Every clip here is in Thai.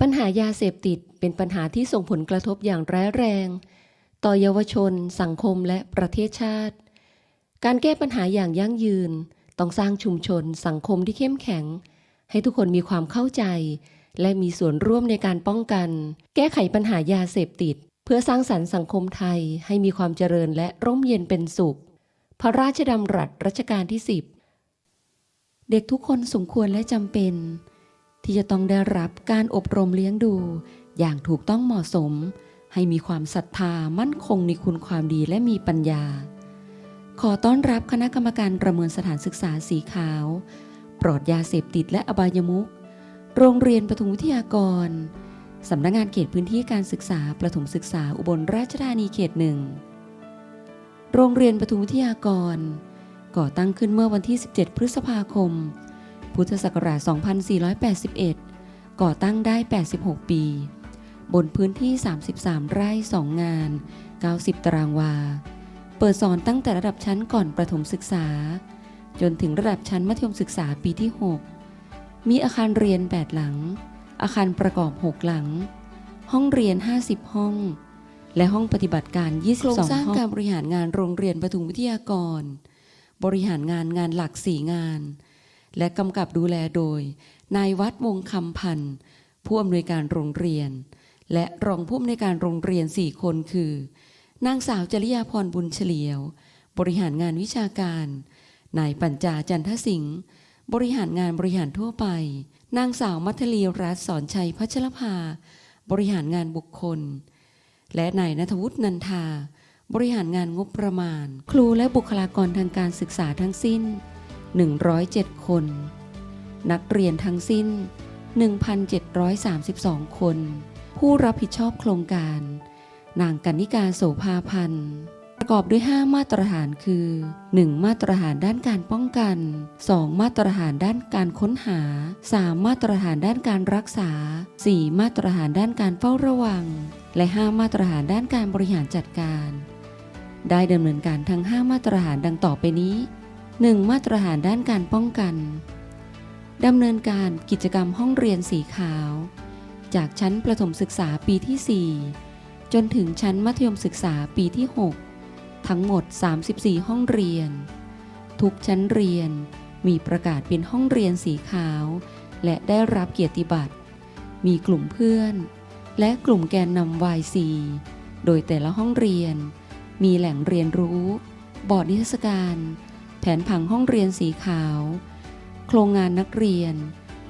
ปัญหายาเสพติดเป็นปัญหาที่ส่งผลกระทบอย่างร้ายแรง ต่อเยาวชน สังคมและประเทศชาติ การแก้ปัญหาอย่างยั่งยืน ต้องสร้างชุมชน สังคมที่เข้มแข็ง ให้ทุกคนมีความเข้าใจ และมีส่วนร่วมในการป้องกัน แก้ไขปัญหายาเสพติด เพื่อสร้างสรรค์สังคมไทยให้มีความเจริญและร่มเย็นเป็นสุข พระราชดำรัสรัชกาลที่ 10 เด็กทุกคนสมควรและจำเป็น ที่จะต้องได้รับการอบรมเลี้ยงดู อย่างถูกต้องเหมาะสม ให้มีความศรัทธามั่นคงในคุณความดีและมีปัญญา ขอต้อนรับคณะกรรมการประเมินสถานศึกษาสีขาว ปลอดยาเสพติดและอบายมุขโรงเรียนปฐมวิทยากร สำนักงานเขตพื้นที่การศึกษาประถมศึกษาอุบลราชธานีเขตหนึ่งโรงเรียนปฐมวิทยากร ก่อตั้งขึ้นเมื่อวันที่ 17 พฤษภาคม พุทธศักราช 2481 ก่อตั้งได้ 86 ปี บนพื้นที่ 33 ไร่ 2 งาน 90 ตารางวา เปิดสอนตั้งแต่ระดับชั้นก่อนประถมศึกษา จนถึงระดับชั้นมัธยมศึกษาปีที่ 6 มีอาคารเรียน 8 หลัง อาคารประกอบ 6 หลัง ห้องเรียน 50 ห้อง และห้องปฏิบัติการ 22โครงสร้างการบริหารงานโรงเรียนปฐมวิทยากร บริหารงานงานหลัก 4 งาน และกำกับดูแลโดย นายวัดวงคำพันธ์ผู้อำนวยการโรงเรียน และรองผู้อำนวยการโรงเรียน4คนคือ นางสาวจริยาพรบุญเฉลียว บริหารงานวิชาการ นายปัญจาจันทสิงห์บริหารงานบริหารทั่วไป นางสาวมัทลีรัตสอนชัยพัชรภา บริหารงานบุคคล และนายนัทวุฒินันทา บริหารงานงบประมาณ ครูและบุคลากรทางการศึกษาทั้งสิ้น 107 คน นักเรียนทั้งสิ้น 1,732 คน ผู้รับผิดชอบโครงการ นางกันนิกาโสภาพันธ์ประกอบด้วย 5 มาตรฐานคือ 1. มาตรฐานด้านการป้องกัน 2. มาตรฐานด้านการค้นหา 3. มาตรฐานด้านการรักษา 4. มาตรฐานด้านการเฝ้าระวัง และ 5 มาตรฐานด้านการบริหารจัดการ ได้ดำเนินการทั้ง 5 มาตรฐานดังต่อไปนี้ 1. มาตรฐานด้านการป้องกันดำเนินการกิจกรรมห้องเรียนสีขาว จากชั้นประถมศึกษาปีที่ 4 จนถึงชั้นมัธยมศึกษาปีที่ 6 ทั้งหมด 34 ห้องเรียน ทุกชั้นเรียนมีประกาศเป็นห้องเรียนสีขาว และได้รับเกียรติบัตร มีกลุ่มเพื่อน และกลุ่มแกนนำ YC โดยแต่ละห้องเรียน มีแหล่งเรียนรู้ บอร์ดนิทรรศการ แผนผังห้องเรียนสีขาว โครงงานนักเรียน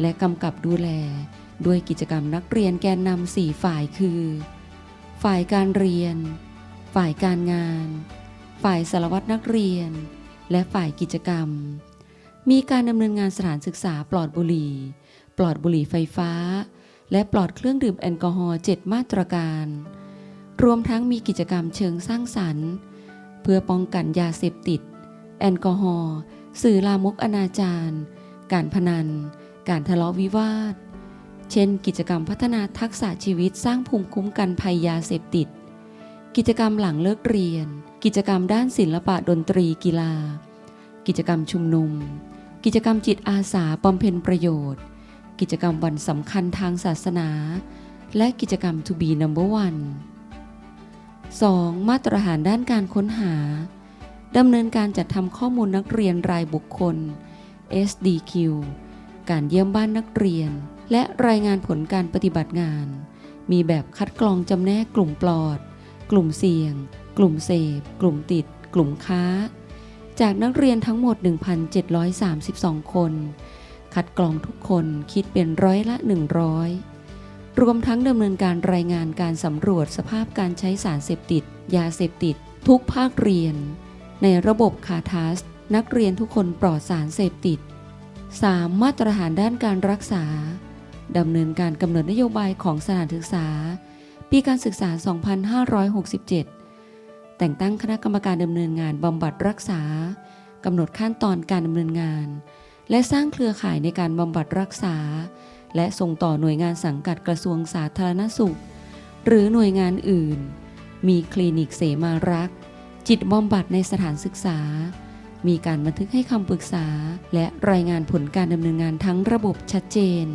และกำกับดูแล ด้วยกิจกรรมนักเรียนแกนนำสี่ฝ่ายคือ ฝ่ายการเรียน ฝ่ายการงาน ฝ่ายสารวัตรนักเรียน และฝ่ายกิจกรรม มีการดำเนินงานสถานศึกษาปลอดบุหรี่ ปลอดบุหรี่ไฟฟ้า และปลอดเครื่องดื่มแอลกอฮอล์7มาตรการ รวมทั้งมีกิจกรรมเชิงสร้างสรรค์ เพื่อป้องกันยาเสพติด แอลกอฮอล์สื่อลามกอนาจารการพนัน การทะเลาะวิวาท เช่น กิจกรรมพัฒนาทักษะชีวิตสร้างภูมิคุ้มกันภัยยาเสพติด กิจกรรมหลังเลิกเรียน กิจกรรมด้านศิลปะดนตรีกีฬา กิจกรรมชุมนุม กิจกรรมจิตอาสาบำเพ็ญประโยชน์ กิจกรรมวันสำคัญทางศาสนา และกิจกรรม To be number one 2. มาตรฐานด้านการค้นหา ดำเนินการจัดทำข้อมูลนักเรียนรายบุคคล SDQ การเยี่ยมบ้านนักเรียน และรายงานผลการปฏิบัติงาน มีแบบคัดกรองจำแนกกลุ่มปลอด กลุ่มเสี่ยง กลุ่มเสพ กลุ่มติด กลุ่มค้า จากนักเรียนทั้งหมด 1,732 คน คัดกรองทุกคนคิดเป็นร้อยละ 100 รวมทั้งดำเนินการรายงานการสำรวจสภาพการใช้สารเสพติด ยาเสพติด ทุกภาคเรียน ในระบบคาทัส นักเรียนทุกคนปลอดสารเสพติด 3. มาตรฐานด้านการรักษา ดำเนินการกำหนดนโยบายของสถานศึกษา ปีการศึกษา 2567 แต่งตั้งคณะกรรมการดำเนินงานบำบัดรักษากำหนดขั้นตอนการดำเนินงาน และสร้างเครือข่ายในการบำบัดรักษา และส่งต่อหน่วยงานสังกัดกระทรวงสาธารณสุข หรือหน่วยงานอื่น มีคลินิกเสมารัก จิตบำบัดในสถานศึกษา มีการบันทึกให้คำปรึกษา และรายงานผลการดำเนินงานทั้งระบบชัดเจน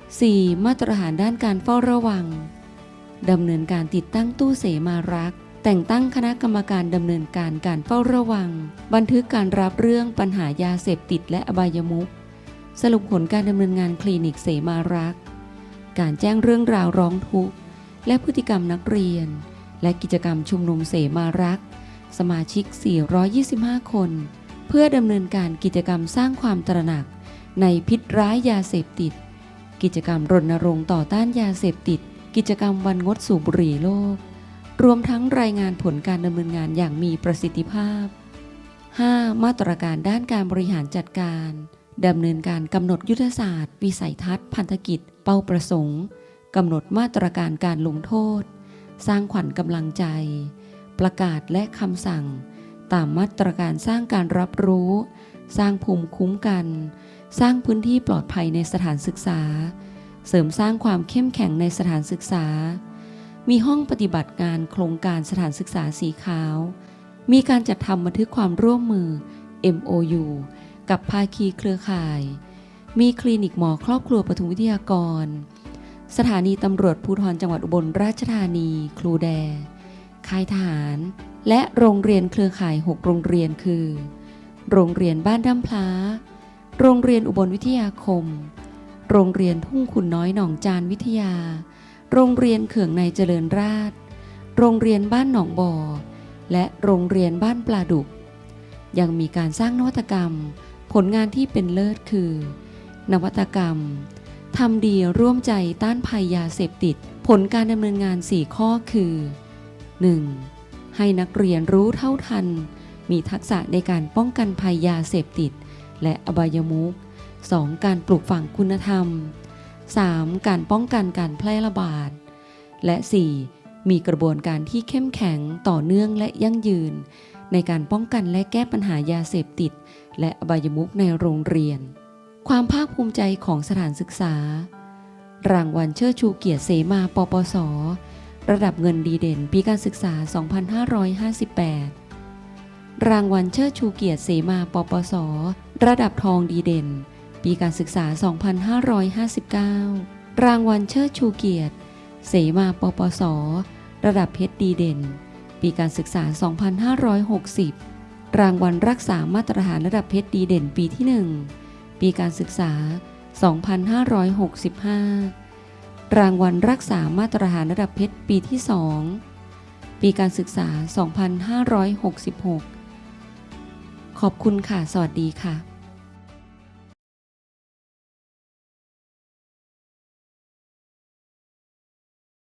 4. มาตรฐานด้านการเฝ้าระวังดำเนินการติดตั้งตู้เสมารัก แต่งตั้งคณะกรรมการดำเนินการการเฝ้าระวัง บันทึกการรับเรื่องปัญหายาเสพติดและอบายมุขสรุปผลการดำเนินงานคลินิกเสมารัก การแจ้งเรื่องราวร้องทุกข์และพฤติกรรมนักเรียน และกิจกรรมชุมนุมเสมารัก สมาชิก 425 คน เพื่อดำเนินการกิจกรรมสร้างความตระหนักในพิษร้ายยาเสพติด กิจกรรมรณรงค์ต่อต้านยาเสพติด กิจกรรมวันงดสูบบุหรี่โลก รวมทั้งรายงานผลการดำเนินงานอย่างมีประสิทธิภาพ 5. มาตรการด้านการบริหารจัดการดำเนินการกำหนดยุทธศาสตร์ วิสัยทัศน์ พันธกิจ เป้าประสงค์กำหนดมาตรการการลงโทษ สร้างขวัญกำลังใจ ประกาศและคำสั่ง ตามมาตรการสร้างการรับรู้ สร้างภูมิคุ้มกัน สร้างพื้นที่ปลอดภัยในสถานศึกษา เสริมสร้างความเข้มแข็งในสถานศึกษา มีห้องปฏิบัติงานโครงการสถานศึกษาสีขาว มีการจัดทำบันทึกความร่วมมือ MOU กับภาคีเครือข่าย มีคลินิกหมอครอบครัวปทุมวิทยากร สถานีตำรวจภูธรจังหวัดอุบลราชธานี ครูแด ค่ายทหาร และโรงเรียนเครือข่าย 6 โรงเรียนคือ โรงเรียนบ้านด้ำพลาโรงเรียนอุบลวิทยาคม โรงเรียนทุ่งขุนน้อยหนองจานวิทยา โรงเรียนเขื่องในเจริญราษฎรโรงเรียนบ้านหนองบ่อ และโรงเรียนบ้านปลาดุก ยังมีการสร้างนวัตกรรม ผลงานที่เป็นเลิศคือ นวัตกรรมทำดีร่วมใจต้านภัยยาเสพติด ผลการดำเนินงาน 4 ข้อคือ 1. ให้นักเรียนรู้เท่าทัน มีทักษะในการป้องกันภัยยาเสพติด และอบายมุข 2. การปลูกฝังคุณธรรม 3. การป้องกันการแพร่ระบาด และ 4. มีกระบวนการที่เข้มแข็งต่อเนื่องและยั่งยืน ในการป้องกันและแก้ปัญหายาเสพติด และอบายมุขในโรงเรียน ความภาคภูมิใจของสถานศึกษา รางวัลเชิดชูเกียรติเสมาปปส ระดับเงินดีเด่นปีการศึกษา 2558 รางวัลเชิดชูเกียรติเสมาปปส ระดับทองดีเด่น ปีการศึกษา 2559 รางวัลเชิดชูเกียรติ เสมาปปส ระดับเพชรดีเด่น ปีการศึกษา 2560 รางวัลรักษามาตรฐานระดับเพชรดีเด่นปีที่ 1 ปีการศึกษา 2565 รางวัลรักษามาตรฐานระดับเพชรปีที่ 2 ปีการศึกษา 2566 ขอบคุณค่ะ สวัสดีค่ะ